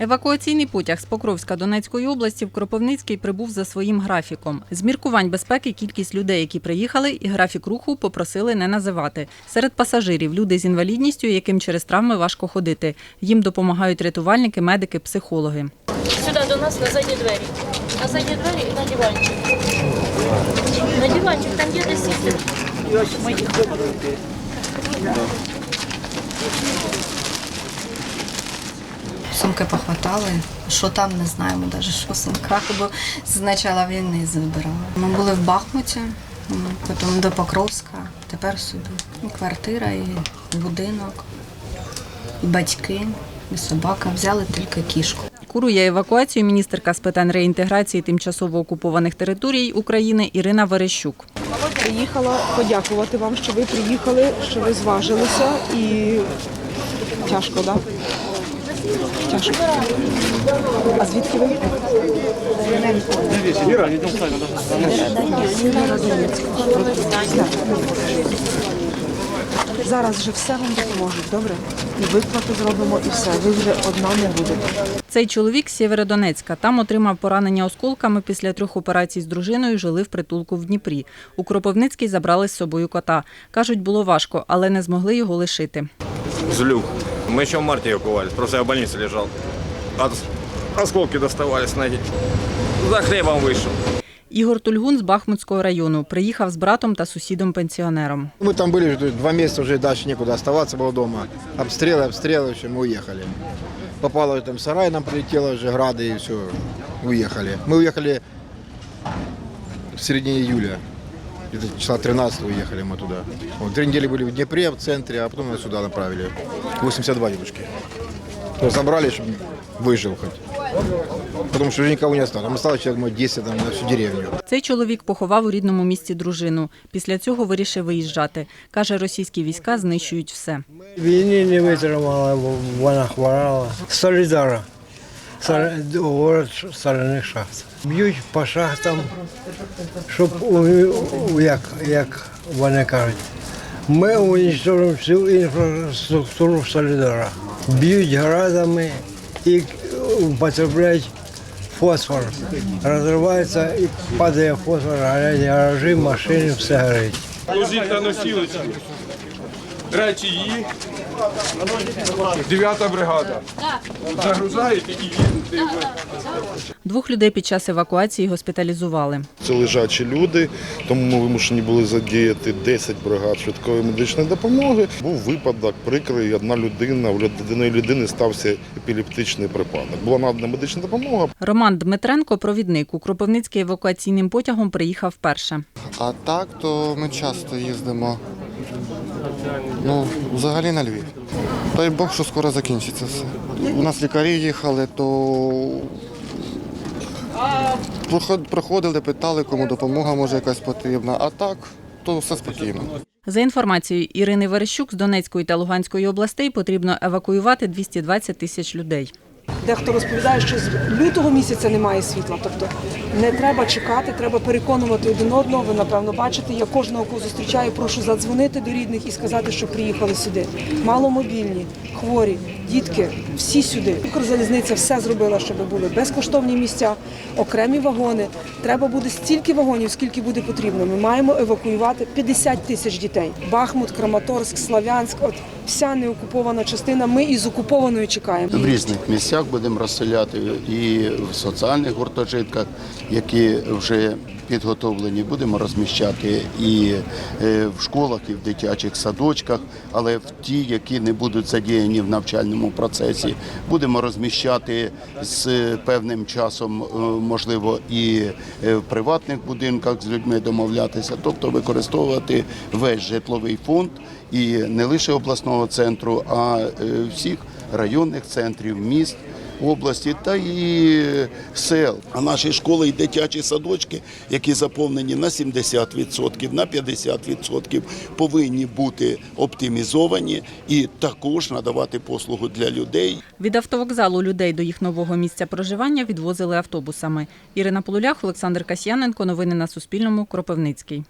Евакуаційний потяг з Покровська Донецької області в Кропивницький прибув за своїм графіком. З міркувань безпеки кількість людей, які приїхали, і графік руху попросили не називати. Серед пасажирів люди з інвалідністю, яким через травми важко ходити. Їм допомагають рятувальники, медики, психологи. Сюди до нас на задні двері. На задні двері і на диванчик. На диванчик, там є де. Сумки похватали. Що там, не знаємо навіть, що в сумках, бо з початку війни забирали. Ми були в Бахмуті, потім до Покровська, тепер сюди. І квартира, і будинок, і батьки, і собака. Взяли тільки кішку. Курує евакуацію міністерка з питань реінтеграції тимчасово окупованих територій України Ірина Верещук. Приїхала подякувати вам, що ви приїхали, що ви зважилися і тяжко, так? Да? Тяжко. А звідки ви? Зараз вже все вам допоможуть, добре? І виплату зробимо, і все. Ви вже одна не будете. Цей чоловік з Сєвєродонецька. Там отримав поранення осколками після трьох операцій з дружиною. Жили в притулку в Дніпрі. У Кропивницький забрали з собою кота. Кажуть, було важко, але не змогли його лишити. Злюк. Мы еще в марте эвакуировались, просто я в больнице лежал. От... Осколки доставались ноги. За хлебом вышел. Ігор Тульгун з Бахмутського району приїхав з братом та сусідом-пенсіонером. Мы там были уже два месяца, уже дальше некуда оставаться было дома. Обстрелы, обстрелы, в общем, мы уехали. Попало там сарай, нам прилетело уже грады и все, уехали. Мы уехали в середине июля. Где-то числа 13 уехали мы туда. Вот, три недели были в Днепре, в центре, а потом нас сюда направили. 82 дедушки. То забрали, чтобы выжил хоть. Потому что уже никого не осталось. Там осталось человек, может, 10 там, на всю деревню. Цей чоловік поховав у рідному місті дружину. Після цього вирішив виїжджати. Каже, російські війська знищують все. Війни не витримала, бо вона хворала. Солідара. Город соляних шахт. Б'ють по шахтам, щоб, як, як вони кажуть, ми уничтожимо всю інфраструктуру Солідара. Б'ють градами і употребляють фосфор. Розривається і падає фосфор, горять гаражі, машини, все горить. Ложіть на. Речі її. Дев'ята бригада. Загружаєте і їдете. Двох людей під час евакуації госпіталізували. Це лежачі люди, тому ми вимушені були задіяти 10 бригад швидкої медичної допомоги. Був випадок прикрий, одна людина, у однієї людини стався епілептичний припадок. Була надана медична допомога. Роман Дмитренко, провідник у Кропивницький евакуаційним потягом приїхав вперше. А так, то ми часто їздимо. Ну, взагалі на Львів. Дай Бог, що скоро закінчиться все. У нас лікарі їхали, то проходили, питали, кому допомога може якась потрібна. А так, то все спокійно. За інформацією Ірини Верещук з Донецької та Луганської областей потрібно евакуювати 220 тисяч людей. Дехто розповідає, що з лютого місяця немає світла. Тобто не треба чекати, треба переконувати один одного. Ви напевно бачите. Я кожного кого зустрічаю, прошу задзвонити до рідних і сказати, що приїхали сюди. Маломобільні, хворі, дітки, всі сюди. Укрзалізниця все зробила, щоб були безкоштовні місця, окремі вагони. Треба буде стільки вагонів, скільки буде потрібно. Ми маємо евакуювати 50 тисяч дітей. Бахмут, Краматорськ, Славянськ, от вся неокупована частина. Ми із окупованою чекаємо. В різних місцях будемо розселяти і в соціальних гуртожитках, які вже підготовлені, будемо розміщати і е, в школах, і в дитячих садочках, але в ті, які не будуть задіяні в навчальному процесі, будемо розміщати з певним часом, е, можливо, і е, в приватних будинках з людьми домовлятися, тобто використовувати весь житловий фонд і не лише обласного центру, а всіх районних центрів, міст. Області та і сел. А наші школи і дитячі садочки, які заповнені на 70%, на 50%, повинні бути оптимізовані і також надавати послугу для людей. Від автовокзалу людей до їх нового місця проживання відвозили автобусами. Ірина Полулях, Олександр Касьяненко. Новини на Суспільному. Кропивницький.